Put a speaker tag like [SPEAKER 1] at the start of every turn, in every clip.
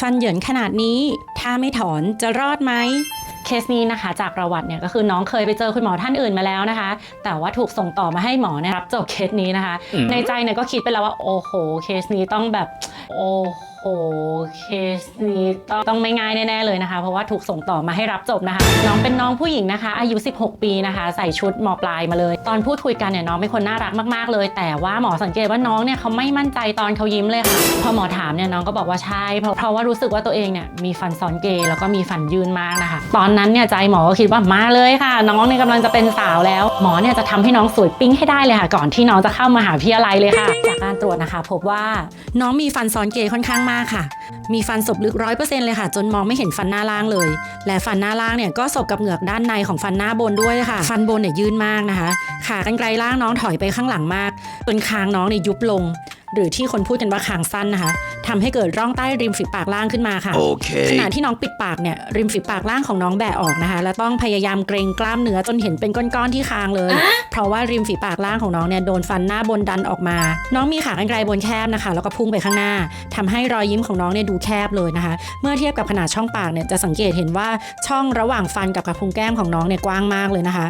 [SPEAKER 1] ฟันเหยินขนาดนี้ ถ้าไม่ถอนจะรอดไหมเคสนี้นะคะจากประวัติเนี่ยก็คือน้องเคยไปเจอคุณหมอท่านอื่นมาแล้วนะคะ แต่ว่าถูกส่งต่อมาให้หมอเนี่ยรับจบเคสนี้นะคะ
[SPEAKER 2] อืม
[SPEAKER 1] ในใจเนี่ยก็คิดไปแล้วว่าโอ้โหเคสนี้ต้องแบบโอ้โห เคสนี้ต้องต้องไม่ง่ายแน่ๆเลยนะคะ เพราะว่าถูกส่งต่อมาให้รับจบนะคะ น้องเป็นน้องผู้หญิงนะคะ อายุ 16 ปีนะคะ ใส่ชุดหมอปลายมาเลย ตอนพูดคุยกันเนี่ยน้องเป็นคนน่ารักมากๆเลย แต่ว่าหมอสังเกตว่าน้องเนี่ยเขาไม่มั่นใจตอนเขายิ้มเลยค่ะพอหมอถามเนี่ยน้องก็บอกว่าใช่เพราะเพราะว่ารู้สึกว่าตัวเองเนี่ยมีฟันซ้อนเกย์แล้วก็มีฟันยืนมากนะคะ ตอนนั้นเนี่ยใจหมอก็คิดว่ามาเลยค่ะ น้องเนี่ยกำลังจะเป็นสาวแล้ว หมอเนี่ยจะทำให้น้องสวยปิ้งให้ได้เลยค่ะ ก่อนที่น้องจะเข้ามหาวิทยาลัยเลยค่ะ จากการตรวจนะคะ พบว่าน้องมีฟันซ้อนเกย์ค่อนข้างมากค่ะ มีฟันศพลึกร้อยเปอร์เซ็นต์เลยค่ะ จนมองไม่เห็นฟันหน้าล่างเลย และฟันหน้าล่างเนี่ยก็ศพกับเหงือกด้านในของฟันหน้าบนด้วยค่ะ ฟันบนเนี่ยยื่นมากนะคะ ขากรรไกรล่างน้องถอยไปข้างหลังมากจนคางน้องเนี่ยยุบลง หรือที่คนพูดกันว่าคางสั้นนะคะทำให้เกิดร่องใต้ริมฝีปากล่างขึ้นมาค่ะข
[SPEAKER 2] Okay.
[SPEAKER 1] ณะที่น้องปิดปากเนี่ยริมฝีปากล่างของน้องแบะออกนะคะ และต้องพยายามเกรงกล้ามเนื้อจนเห็นเป็นก้อนๆที่คางเลย เพราะว่าริมฝีปากล่างของน้องเนี่ยโดนฟันหน้าบนดันออกมา น้องมีขากรรไกรบนแคบนะคะ แล้วก็พุ่งไปข้างหน้าทำให้รอยยิ้มของน้องเนี่ยดูแคบเลยนะคะ เมื่อเทียบกับขนาดช่องปากเนี่ยจะสังเกตเห็นว่าช่องระหว่างฟันกับกระพุ้งแก้มของน้องเนี่ยกว้างมากเลยนะคะ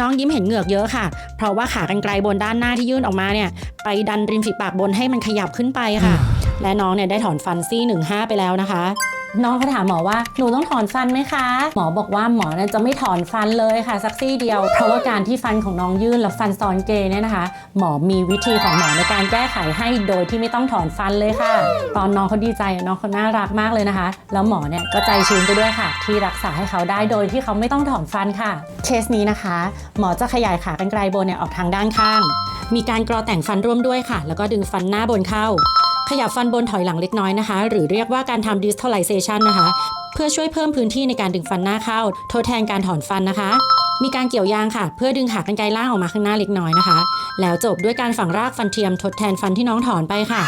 [SPEAKER 1] น้องยิ้มเห็นเหงือกเยอะค่ะ เพราะว่าขากรรไกรบนด้านหน้าที่ยื่นออกมาเนี่ย ไปดันริมฝีปากบนให้มันขยับขึ้นไปค่ะ และน้องเนี่ยได้ถอนฟันซี่หนึ่งห้าไปแล้วนะคะ น้องเขาถามหมอว่าหนูต้องถอนฟันไหมคะ หมอบอกว่าหมอจะไม่ถอนฟันเลยค่ะสักซี่เดียว เพราะว่าการที่ฟันของน้องยื่นแล้วฟันซ้อนเกยเนี่ยนะคะ หมอมีวิธีของหมอในการแก้ไขให้โดยที่ไม่ต้องถอนฟันเลยค่ะ ตอนน้องเขาดีใจน้องเขาน่ารักมากเลยนะคะ แล้วหมอเนี่ยก็ใจชื้นไปด้วยค่ะ ที่รักษาให้เขาได้โดยที่เขาไม่ต้องถอนฟันค่ะ เคสนี้นะคะ หมอจะขยายขากรรไกรบนเนี่ยออกทางด้านข้าง มีการกรอแต่งฟันร่วมด้วยค่ะ แล้วก็ดึงฟันหน้าบนเข้า ขยับฟันบนถอยหลังเล็กน้อยนะคะ หรือเรียกว่าการทำ distalization นะคะ เพื่อช่วยเพิ่มพื้นที่ในการดึงฟันหน้าเข้า ทดแทนการถอนฟันนะคะ มีการเกี่ยวยางค่ะ เพื่อดึงขากรรไกรล่างออกมาข้างหน้าเล็กน้อยนะคะ แล้วจบด้วยการฝังรากฟันเทียมทดแทนฟันที่น้องถอนไปค่ะ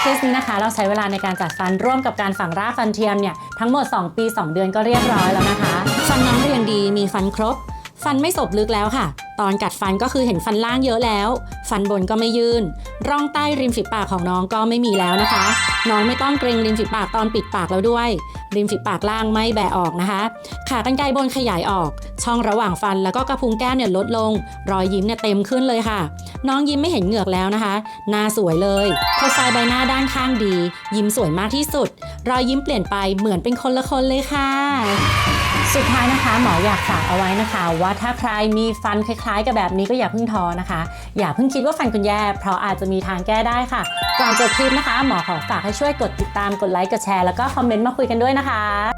[SPEAKER 1] เคสนี้นะคะ เราใช้เวลาในการจัดฟันร่วมกับการฝังรากฟันเทียมเนี่ยทั้งหมด 2 ปี 2 เดือนก็เรียบร้อยแล้วนะคะ ฟันน้องเรียงดีมีฟันครบ ฟันไม่ศพลึกแล้วค่ะ ตอนกัดฟันก็คือเห็นฟันล่างเยอะแล้ว ฟันบนก็ไม่ยื่น ร่องใต้ริมฝีปากของน้องก็ไม่มีแล้วนะคะ น้องไม่ต้องเกรงริมฝีปากตอนปิดปากแล้วด้วย ริมฝีปากล่างไม่แบะออกนะคะ ขากรรไกรบนขยายออก ช่องระหว่างฟันแล้วก็กระพุ้งแก้มเนี่ยลดลง รอยยิ้มเนี่ยเต็มขึ้นเลยค่ะ น้องยิ้มไม่เห็นเหงือกแล้วนะคะ หน้าสวยเลยโปรไฟล์ใบหน้าด้านข้างดี ยิ้มสวยมากที่สุด รอยยิ้มเปลี่ยนไปเหมือนเป็นคนละคนเลยค่ะ สุดท้ายนะคะหมออยากฝากเอาไว้นะคะ ว่าถ้าใครมีฟันคล้ายๆ กับแบบนี้ก็อย่าเพิ่งท้อนะคะ อย่าเพิ่งคิดว่าฟันคุณแย่ เพราะอาจจะมีทางแก้ได้ค่ะ ก่อนจบคลิปนะคะ หมอขอฝากให้ช่วยกดติดตามกดไลค์กดแชร์แล้วก็คอมเมนต์มาคุยกันด้วยนะคะ